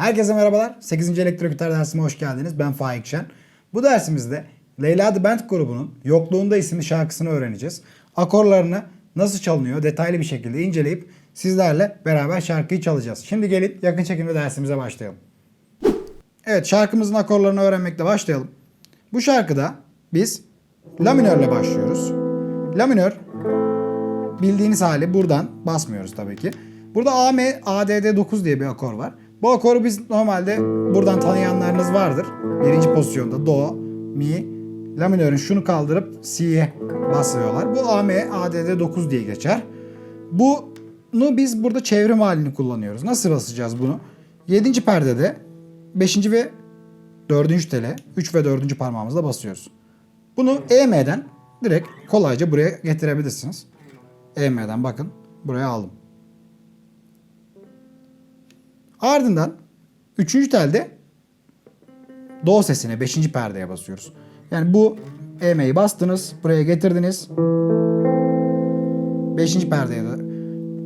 Herkese merhabalar. 8. elektro gitar dersime hoş geldiniz. Ben Faik Şen. Bu dersimizde Leyla The Band grubunun Yokluğunda isimli şarkısını öğreneceğiz. Akorlarını nasıl çalınıyor detaylı bir şekilde inceleyip sizlerle beraber şarkıyı çalacağız. Şimdi gelin yakın çekimde dersimize başlayalım. Evet şarkımızın akorlarını öğrenmekle başlayalım. Bu şarkıda biz La minörle başlıyoruz. La minör bildiğiniz hali buradan basmıyoruz tabii ki. Burada AM, ADD 9 diye bir akor var. Bu akoru biz normalde buradan tanıyanlarınız vardır. Birinci pozisyonda Do, Mi, La minörün şunu kaldırıp Si'ye basıyorlar. Bu AM, ADD 9 diye geçer. Bunu biz burada çevrim halini kullanıyoruz. Nasıl basacağız bunu? 7. perdede 5. ve 4. tele 3 ve 4. parmağımızla basıyoruz. Bunu EM'den direkt kolayca buraya getirebilirsiniz. EM'den bakın buraya aldım. Ardından 3. telde Do sesine 5. perdeye basıyoruz. Yani bu EM'yi bastınız, buraya getirdiniz. 5. perdeye de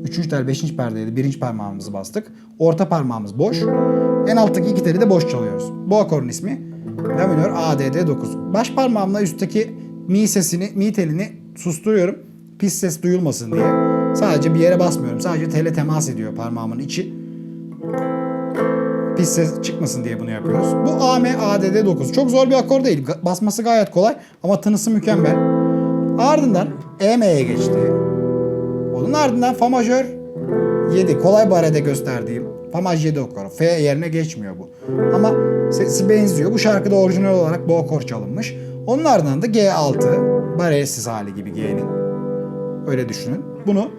3. tel 5. perdeye de 1. parmağımızı bastık. Orta parmağımız boş. En alttaki iki teli de boş çalıyoruz. Bu akorun ismi La minör ADD 9. Baş parmağımla üstteki mi sesini, mi telini susturuyorum. Pis ses duyulmasın diye. Sadece bir yere basmıyorum. Sadece tele temas ediyor parmağımın içi. Pis ses çıkmasın diye bunu yapıyoruz. Bu AM ADD 9. Çok zor bir akor değil. Basması gayet kolay ama tınısı mükemmel. Ardından EM'ye geçti. Onun ardından Fa majör 7. Kolay barede gösterdiğim Fa maj 7 akoru. F yerine geçmiyor bu. Ama sesi benziyor. Bu şarkıda orijinal olarak bu akor çalınmış. Onun ardından da G6. Baresiz hali gibi G'nin. Öyle düşünün. Bunu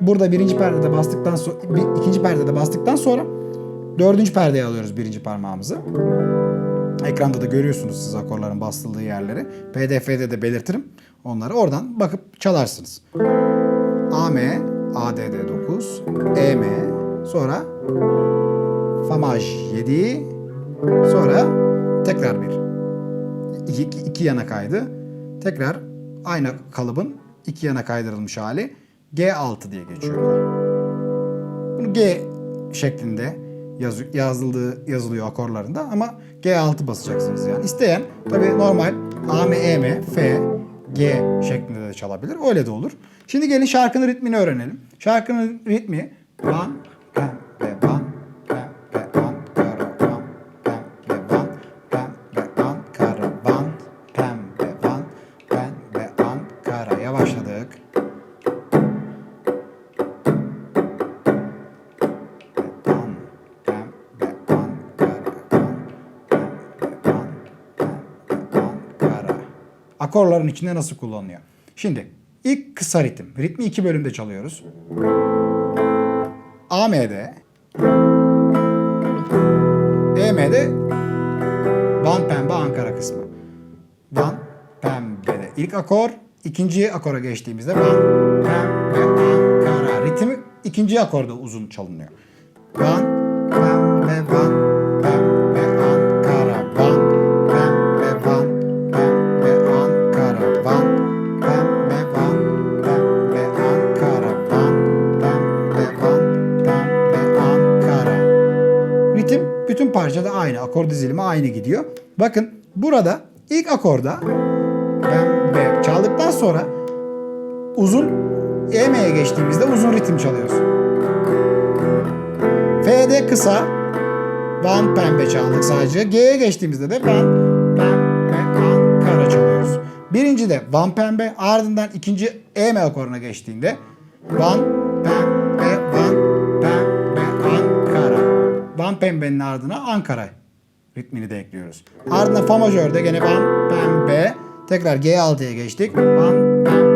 burada birinci perdede bastıktan sonra ikinci perdede bastıktan sonra dördüncü perdeye alıyoruz birinci parmağımızı. Ekranda da görüyorsunuz siz akorların basıldığı yerleri. PDF'de de belirtirim onları. Oradan bakıp çalarsınız. AM, ADD 9, EM, sonra Fa maj 7, sonra tekrar bir. İki, iki, iki yana kaydı. Tekrar aynı kalıbın iki yana kaydırılmış hali G6 diye geçiyor. Bunu G şeklinde yaz, yazıldığı yazılıyor akorlarında ama G6 basacaksınız yani. İsteyen tabi normal A M E M F G şeklinde de çalabilir. Öyle de olur. Şimdi gelin şarkının ritmini öğrenelim. Şarkının ritmi 1 Akorların içinde nasıl kullanılıyor? Şimdi ilk kısa ritim. Ritmi iki bölümde çalıyoruz. AM'de EM'de Van Pembe Ankara kısmı. Van Pembe'de ilk akor, ikinci akora geçtiğimizde Van Pembe Ankara. Ritmi ikinci akorda uzun çalınıyor. Van Pembe Van Akor dizilimi aynı gidiyor. Bakın burada ilk akorda pembe çaldıktan sonra uzun EM'ye geçtiğimizde uzun ritim çalıyoruz. F'de kısa Van pembe çaldık sadece. G'ye geçtiğimizde de Van pembe Ankara çalıyoruz. Birinci de Van pembe ardından ikinci EM akoruna geçtiğinde Van pembe Van pembe Ankara. Van pembenin ardına Ankara ritmini de ekliyoruz. Ardından Fa majörde gene Van pembe tekrar G6'ya geçtik. Van pembe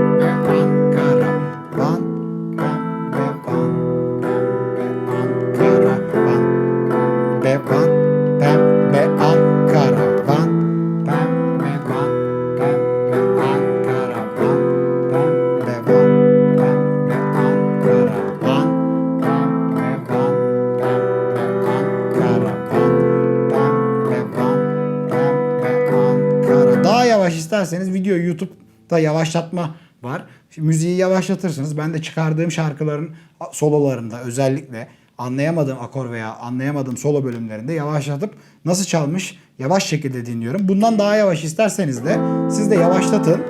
YouTube'da yavaşlatma var. Şimdi müziği yavaşlatırsınız. Ben de çıkardığım şarkıların sololarında özellikle anlayamadığım akor veya anlayamadığım solo bölümlerinde yavaşlatıp nasıl çalmış yavaş şekilde dinliyorum. Bundan daha yavaş isterseniz de siz de yavaşlatın.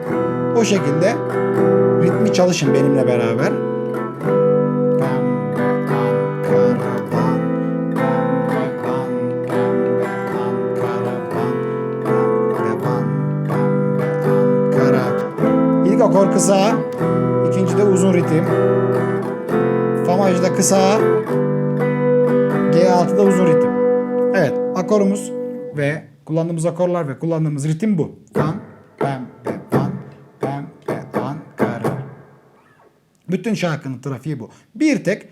O şekilde ritmi çalışın benimle beraber. Akor kısa, ikinci de uzun ritim. Fa majda kısa, G6'da uzun ritim. Evet, akorumuz ve kullandığımız akorlar ve kullandığımız ritim bu. Pan, pembe, pan, pembe, Ankara. Bütün şarkının trafiği bu. Bir tek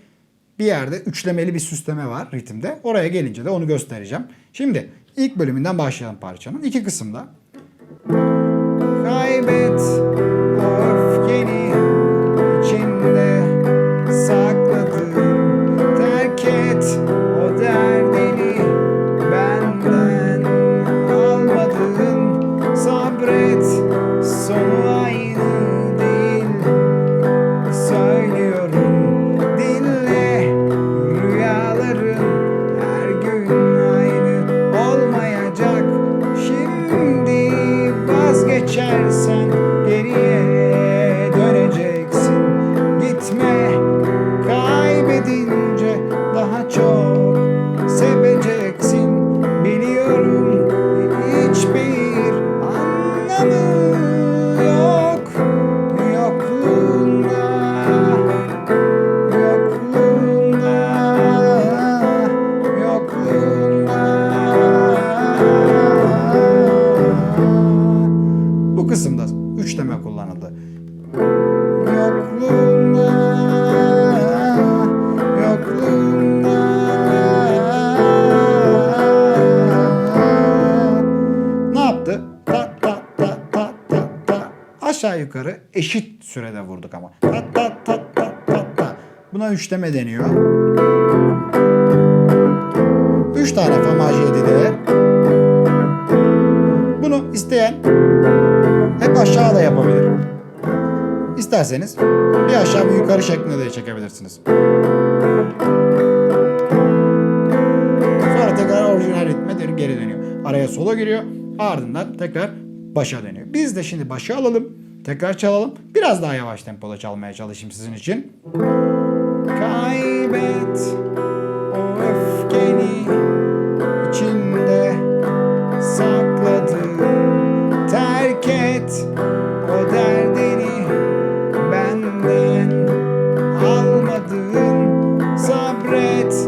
bir yerde üçlemeli bir süsleme var ritimde. Oraya gelince de onu göstereceğim. Şimdi ilk bölümünden başlayalım parçanın. İki kısımda. Kaybet Aşağı yukarı eşit sürede vurduk ama. Ta ta ta ta ta ta. Buna üçleme deniyor. Üç tane fa majör de. Bunu isteyen hep aşağı da yapabilir. İsterseniz bir aşağı bir yukarı şeklinde de çekebilirsiniz. Sonra tekrar orijinal ritme geri dönüyor. Araya solo giriyor. Ardından tekrar başa dönüyor. Biz de şimdi başa alalım. Tekrar çalalım. Biraz daha yavaş tempoda çalmaya çalışayım sizin için. Kaybet o öfkeni içinde sakladın. Terk et o derdini benden almadın. Sabret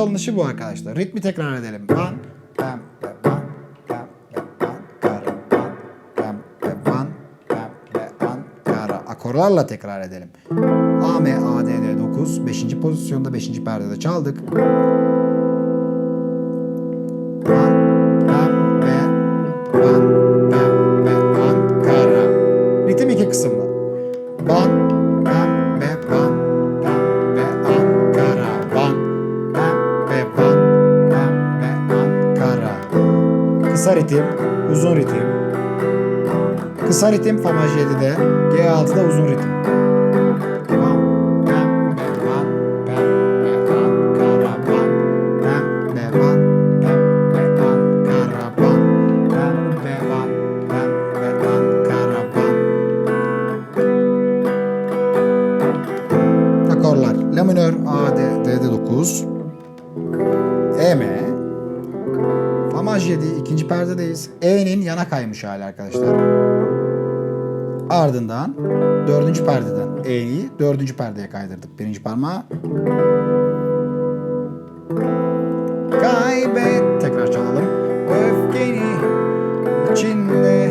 çalınışı bu arkadaşlar. Ritmi tekrar edelim. Pem, pe, ban, kara. Akorlarla tekrar edelim. A, M, A, D, D, 9. 5. pozisyonda 5. perdede çaldık. kısa ritim, uzun ritim. Kısa ritim fa majeste'de, G6'da uzun ritim. Akorlar. La minör, A, D, D'de 9 E, M Fa maj 7 ikinci perdedeyiz. E'nin yana kaymış hali arkadaşlar. Ardından dördüncü perdeden E'yi dördüncü perdeye kaydırdık. Birinci parmağı. Kaybet. Tekrar çalalım. Öfkeni içinde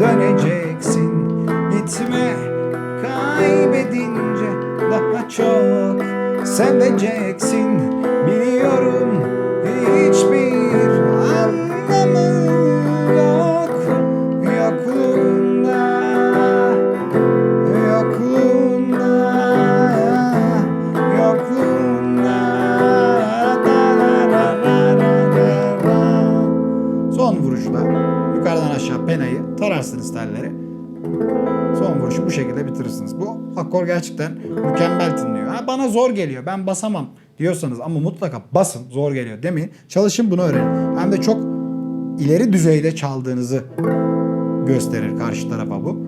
döneceksin. Gitme kaybedince daha çok seveceksin. Biliyorum hiçbir anlamı yok yokluğunda. Yokluğunda, yokluğunda. Da da da da da da. Son vuruşla yukarıdan aşağı penayı tararsınız telleri. Son vuruşu bu şekilde bitirirsiniz. Bu akor gerçekten mükemmel tınlıyor. Ha, bana zor geliyor ben basamam diyorsanız ama mutlaka basın zor geliyor demeyin. Çalışın bunu öğrenin. Hem de çok ileri düzeyde çaldığınızı gösterir karşı tarafa bu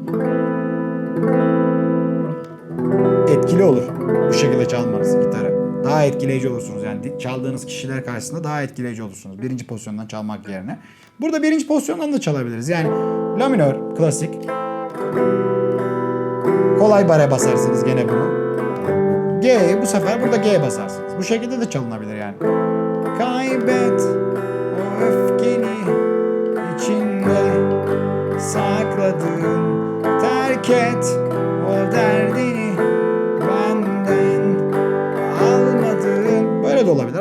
etkili olur bu şekilde çalmanız gitarı. Daha etkileyici olursunuz yani çaldığınız kişiler karşısında daha etkileyici olursunuz birinci pozisyondan çalmak yerine. Burada birinci pozisyondan da çalabiliriz. Yani la minör klasik. Kolay bare basarsınız gene bunu. G bu sefer burada G basarsınız. Bu şekilde de çalınabilir yani. Kaybet o öfkeni içinde sakladın terk et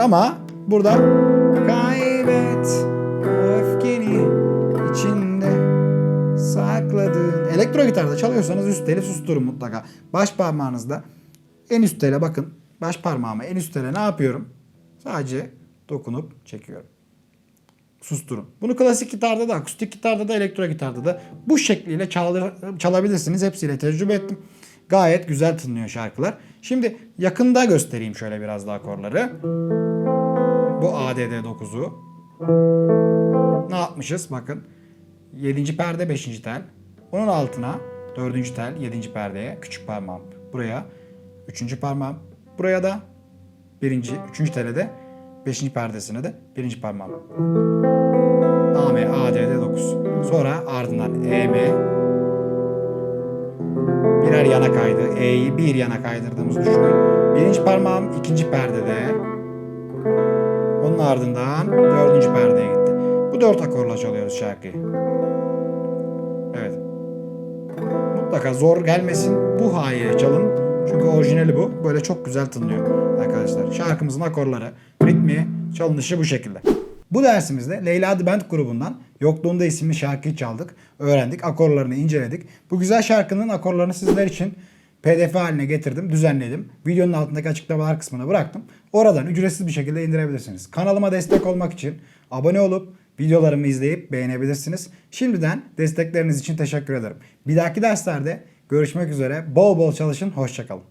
ama burada kaybet öfkeni içinde sakladın elektro gitarda çalıyorsanız üst teli susturun mutlaka baş parmağınızda en üst tele bakın baş parmağıma en üst tele ne yapıyorum sadece dokunup çekiyorum susturun. Bunu klasik gitarda da, akustik gitarda da, elektro gitarda da bu şekliyle çalır, çalabilirsiniz. Hepsiyle tecrübe ettim. Gayet güzel tınlıyor şarkılar. Şimdi yakında göstereyim şöyle biraz daha akorları. Bu ADD 9'u. Ne yapmışız? Bakın. 7. perde 5. tel. Onun altına 4. tel 7. perdeye küçük parmağım buraya. 3. parmağım buraya da 1. 3. tele de 5. perdesine de 1. parmağım. AM, ADD 9. Sonra ardından EM birer yana kaydı. E'yi bir yana kaydırdığımızı düşünün. Birinci parmağım ikinci perdede. Ardından dördüncü perdeye gitti. Bu dört akorla çalıyoruz şarkıyı. Evet. Mutlaka zor gelmesin. Bu haliyle çalın. Çünkü orijinali bu. Böyle çok güzel tınlıyor arkadaşlar. Şarkımızın akorları, ritmi, çalınışı bu şekilde. Bu dersimizde Leyla The Band grubundan Yokluğunda isimli şarkıyı çaldık, öğrendik, akorlarını inceledik. Bu güzel şarkının akorlarını sizler için pdf haline getirdim, düzenledim. Videonun altındaki açıklamalar kısmına bıraktım. Oradan ücretsiz bir şekilde indirebilirsiniz. Kanalıma destek olmak için abone olup videolarımı izleyip beğenebilirsiniz. Şimdiden destekleriniz için teşekkür ederim. Bir dahaki derslerde görüşmek üzere. Bol bol çalışın, hoşçakalın.